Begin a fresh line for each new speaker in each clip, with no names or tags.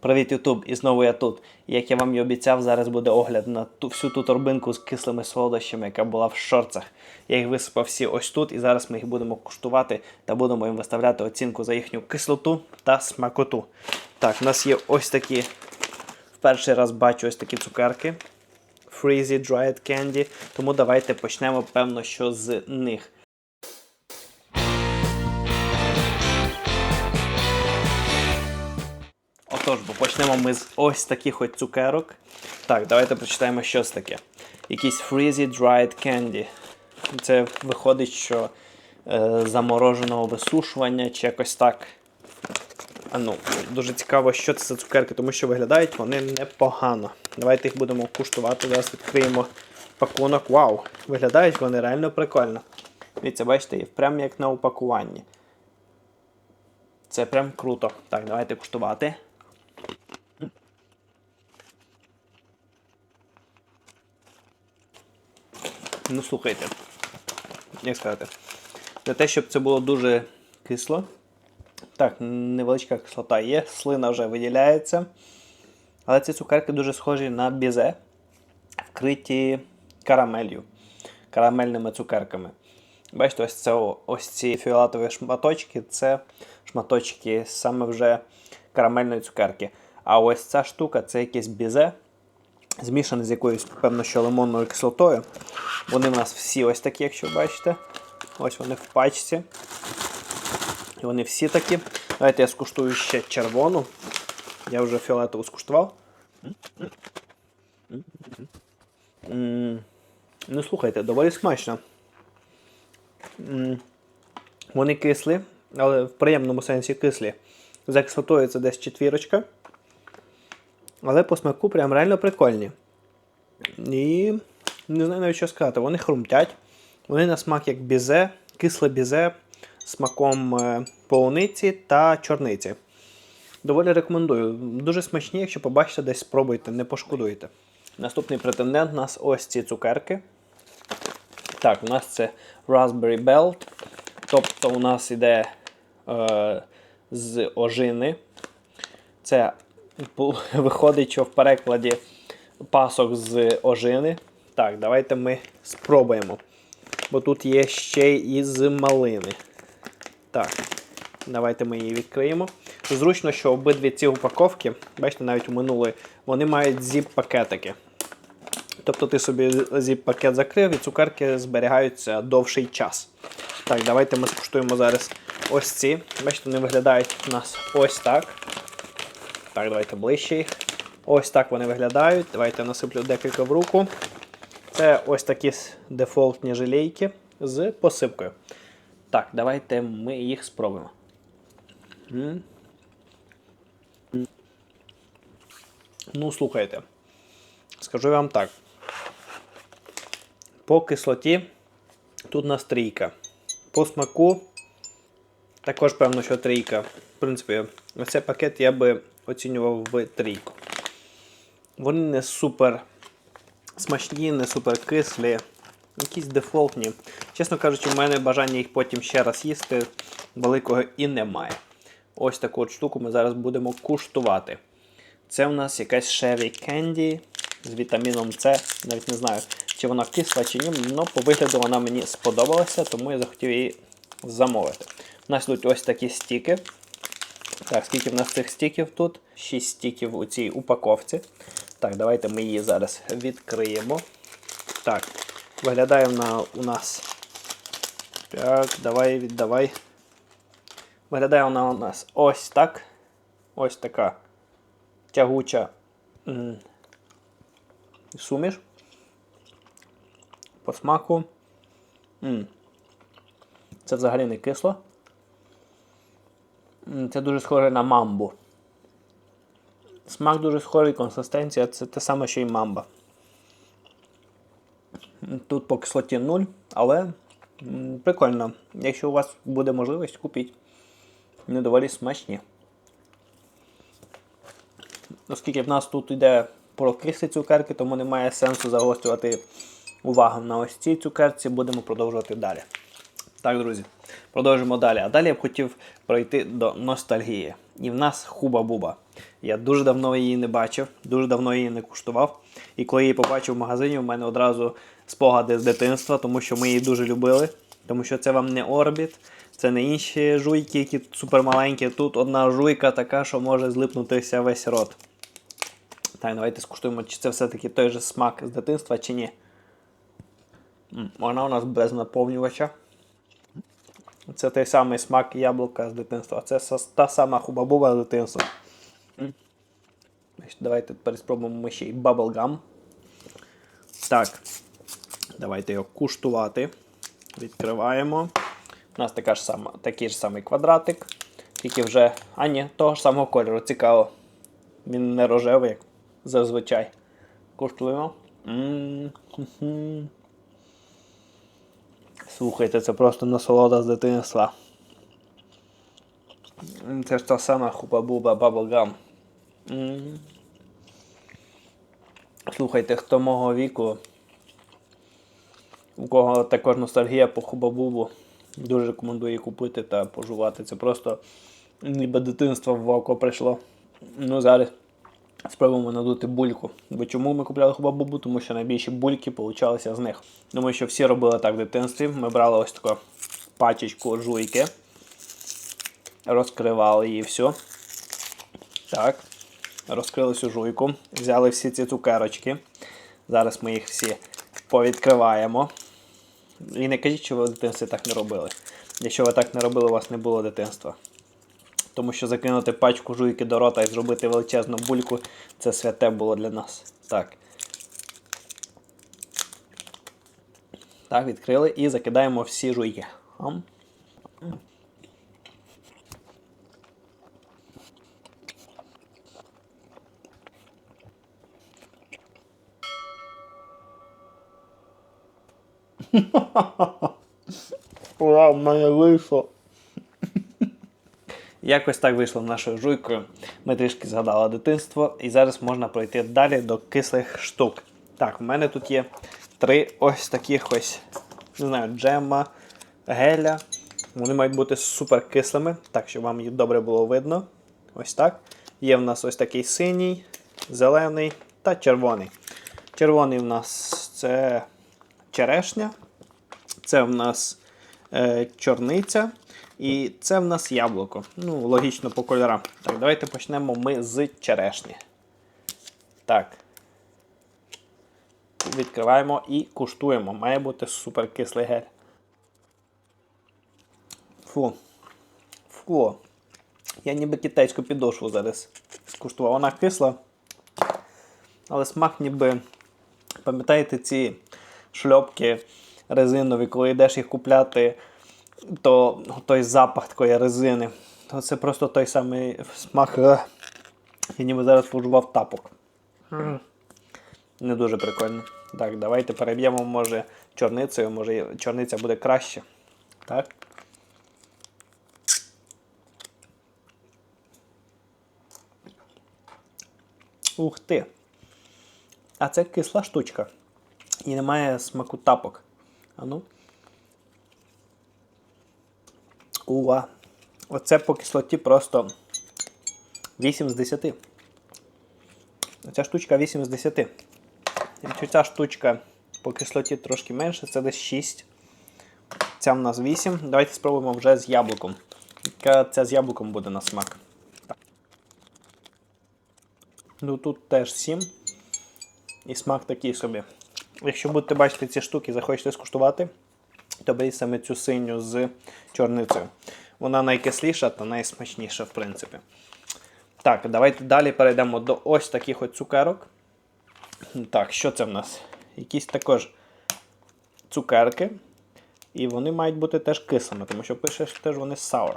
Привіт, Ютуб! І знову я тут. Як я вам і обіцяв, зараз буде огляд на ту всю ту торбинку з кислими солодощами, яка була в шорцах. Я їх висипав всі ось тут, і зараз ми їх будемо куштувати та будемо їм виставляти оцінку за їхню кислоту та смакоту. Так, у нас є ось такі. В перший раз бачу ось такі цукерки. Freezy Dried Candy. Тому давайте почнемо, певно, що з них. Почнемо ми з ось таких от цукерок. Так, давайте прочитаємо, що це таке. Якийсь Freezy Dried Candy. Це виходить, що е, замороженого висушування чи якось так. А ну, дуже цікаво, що це за цукерки, тому що виглядають вони непогано. Давайте їх будемо куштувати. Зараз відкриємо пакунок. Вау! Виглядають вони реально прикольно. Дивіться, бачите, їх прям як на упакуванні. Це прям круто. Так, давайте куштувати. Ну, слухайте. Як сказати? Для те, щоб це було дуже кисло. Так, невеличка кислота є, слина вже виділяється. Але ці цукерки дуже схожі на бізе, вкриті карамелью, карамельними цукерками. Бачите, ось це ось ці фіолетові шматочки це шматочки саме вже карамельної цукерки. А ось ця штука це якесь бізе, змішане з якоюсь, певно, що лимонною кислотою. Вони в нас всі ось такі, якщо бачите. Ось вони в пачці. І вони всі такі. Давайте я скуштую ще червону. Я вже фіолетову скуштував. Ну, слухайте, доволі смачно. Вони кислі, але в приємному сенсі кислі. За кислотою це десь четвірочка. Але по смаку прям реально прикольні. І не знаю навіть що сказати. Вони хрумтять. Вони на смак як бізе, кисле бізе смаком е, полуниці та чорниці. Доволі рекомендую. Дуже смачні, якщо побачите, десь спробуйте, не пошкодуєте. Наступний претендент у нас ось ці цукерки. Так, у нас це Raspberry Belt. Тобто у нас іде е, з ожини. Це виходить, що в перекладі пасок з ожини. Так, давайте ми спробуємо. Бо тут є ще і з малини. Так, давайте ми її відкриємо. Зручно, що обидві ці упаковки, бачите, навіть у минулої, вони мають зіп-пакетики. Тобто ти собі зіп-пакет закрив і цукерки зберігаються довший час. Так, давайте ми скуштуємо зараз ось ці. Бачите, вони виглядають у нас ось так. Так, давайте ближче. Ось так вони виглядають. Давайте насиплю декілька в руку. Це ось такі дефолтні желейки з посипкою. Так, давайте ми їх спробуємо. Ну, слухайте. Скажу вам так. По кислоті тут у нас трійка. По смаку також, певно, що трійка. В принципі, оцей пакет я би оцінював в трійку. Вони не супер смачні, не супер кислі, якісь дефолтні. Чесно кажучи, в мене бажання їх потім ще раз їсти великого і немає. Ось таку от штуку ми зараз будемо куштувати. Це у нас якась Sherry Candy з вітаміном С. Навіть не знаю, чи вона кисла, чи ні, але по вигляду вона мені сподобалася, тому я захотів її замовити. У нас йдуть ось такі стіки. Так, скільки в нас цих стіків тут? 6 стіків у цій упаковці. Так, давайте ми її зараз відкриємо. Так, виглядає вона у нас. Так, давай, віддавай. Виглядає вона у нас ось так. Ось така тягуча м, суміш. По смаку. М. Це взагалі не кисло. Це дуже схоже на мамбу. Смак дуже схожий, консистенція це те саме, що й мамба. Тут по кислоті 0, але прикольно. Якщо у вас буде можливість, купіть. Вони доволі смачні. Оскільки в нас тут йде про кислі цукерки, тому немає сенсу загострювати увагу на ось цій цукерці. Будемо продовжувати далі. Так, друзі, продовжимо далі. А далі я б хотів пройти до ностальгії. І в нас хуба-буба. Я дуже давно її не бачив, дуже давно її не куштував. І коли її побачив в магазині, у мене одразу спогади з дитинства, тому що ми її дуже любили. Тому що це вам не орбіт, це не інші жуйки, які супермаленькі. Тут одна жуйка така, що може злипнутися весь рот. Так, давайте скуштуємо, чи це все-таки той же смак з дитинства, чи ні. Вона у нас без наповнювача. Це той самий смак яблука з дитинства. Це та сама хуба-буба з дитинства. М. Давайте тепер спробуємо ми ще й bubblegum. Так. Давайте його куштувати. Відкриваємо. У нас така ж сама, такий ж самий квадратик. Тільки вже. А ні, того ж самого кольору. Цікаво. Він не рожевий, як зазвичай. Куштуємо. М, хм-хм. Слухайте, це просто насолода з дитинства. Це ж та сама хуба-буба Bubblegum. М. Слухайте, хто мого віку, у кого також ностальгія по хуба-бубу, дуже рекомендую купити та пожувати. Це просто ніби дитинство в око прийшло. Ну, зараз спробуємо надути бульку. Бо чому ми купляли хуба-бубу? Тому що найбільші бульки получалися з них. Думаю, що всі робили так в дитинстві. Ми брали ось таку пачечку жуйки, розкривали її все. Так. Розкрили цю жуйку, взяли всі ці цукерочки. Зараз ми їх всі повідкриваємо. І не кажіть, що ви в дитинстві так не робили. Якщо ви так не робили, у вас не було дитинства. Тому що закинути пачку жуйки до рота і зробити величезну бульку це святе було для нас. Так. Так, відкрили і закидаємо всі жуйки. Ам. Ура, в мене вийшло. Якось так вийшло нашою жуйкою. Ми трішки згадали дитинство, і зараз можна пройти далі до кислих штук. Так, в мене тут є три ось таких ось, не знаю, джема, геля. Вони мають бути супер кислими, так, щоб вам їх добре було видно. Ось так. Є в нас ось такий синій, зелений та червоний. Червоний в нас це черешня. Це в нас е, чорниця. І це в нас яблуко. Ну, логічно по кольорам. Так, давайте почнемо ми з черешні. Так. Відкриваємо і куштуємо. Має бути супер кислий гель. Фу. Фу. Я ніби китайську підошву зараз скуштував. Вона кисла. Але смак ніби. Пам'ятаєте ці шльопки резинові, коли йдеш їх купляти, то той запах такої резини. То це просто той самий смак. е, Я ніби зараз пожував тапок. Не дуже прикольно. Так, давайте переб'ємо, може, чорницею, може чорниця буде краще. Так. Ух ти. А це кисла штучка. І немає смаку тапок. А ну. Уа. Оце по кислоті просто 8 з 10. Ця штучка 8 з 10. Якщо ця штучка по кислоті трошки менше, це десь 6. Ця в нас 8. Давайте спробуємо вже з яблуком. Яка ця з яблуком буде на смак. Ну тут теж 7. І смак такий собі. Якщо будете бачити ці штуки, захочете скуштувати, то беріть саме цю синю з чорницею. Вона найкисліша та найсмачніша, в принципі. Так, давайте далі перейдемо до ось таких от цукерок. Так, що це в нас? Якісь також цукерки. І вони мають бути теж кислими, тому що пише, що теж вони sour.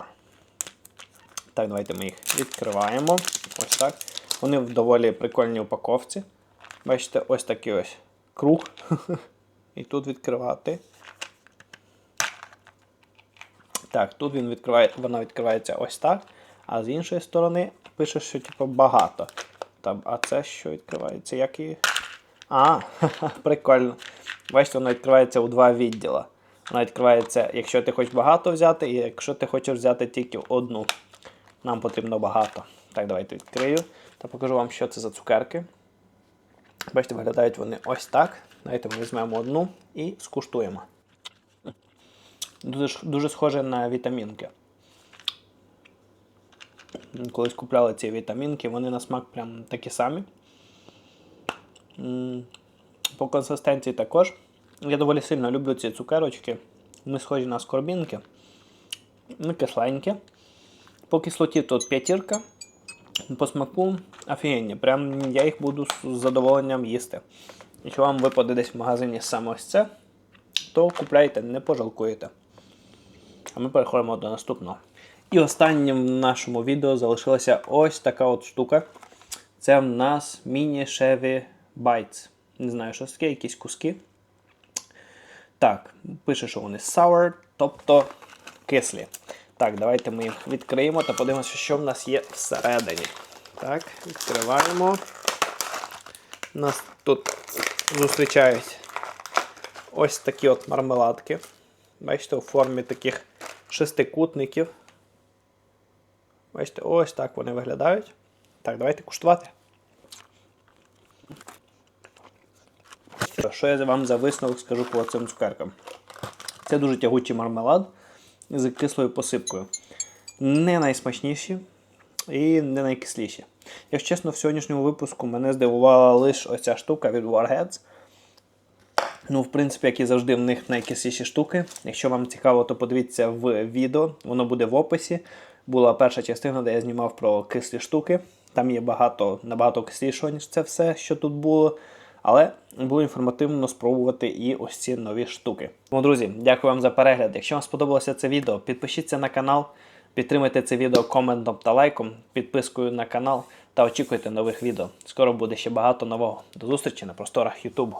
Так, давайте ми їх відкриваємо. Ось так. Вони в доволі прикольній упаковці. Бачите, ось такий ось круг. І тут відкривати. Так, тут він відкриває, вона відкривається ось так. А з іншої сторони пише, що типу багато. Там, а це що відкривається? Як і. А, прикольно. Бачите, вона відкривається у два відділа. Вона відкривається, якщо ти хочеш багато взяти, і якщо ти хочеш взяти тільки одну. Нам потрібно багато. Так, давайте відкрию. та покажу вам, що це за цукерки. Бачите, виглядають вони ось так. Давайте ми візьмемо одну і скуштуємо. Дуже, дуже схоже на вітамінки. Колись купляли ці вітамінки, вони на смак прям такі самі. По консистенції також. Я доволі сильно люблю ці цукерочки. Вони схожі на скорбінки. Вони кисленькі. По кислоті тут п'ятірка. По смаку офігенні. Прям я їх буду з задоволенням їсти. Якщо вам випаде десь в магазині саме ось це, то купляйте, не пожалкуєте. А ми переходимо до наступного. І останнім в нашому відео залишилася ось така от штука. Це в нас міні-шеві Bites. Не знаю, що таке, якісь куски. Так, пише, що вони sour, тобто кислі. Так, давайте ми їх відкриємо та подивимося, що в нас є всередині. Так, відкриваємо. Нас тут зустрічають ось такі от мармеладки. Бачите, у формі таких шестикутників. Бачите, ось так вони виглядають. Так, давайте куштувати. Що я вам за висновок скажу по цим цукеркам? Це дуже тягучий мармелад з кислою посипкою. Не найсмачніші і не найкисліші. Якщо чесно, в сьогоднішньому випуску мене здивувала лише оця штука від Warheads. Ну, в принципі, як і завжди, в них найкисліші штуки. Якщо вам цікаво, то подивіться в відео, воно буде в описі. Була перша частина, де я знімав про кислі штуки. Там є багато набагато кислішого, ніж це все, що тут було. Але було інформативно спробувати і ось ці нові штуки. Тому, друзі, дякую вам за перегляд. Якщо вам сподобалося це відео, підпишіться на канал, підтримайте це відео коментом та лайком, підпискою на канал та очікуйте нових відео. Скоро буде ще багато нового. До зустрічі на просторах Ютубу.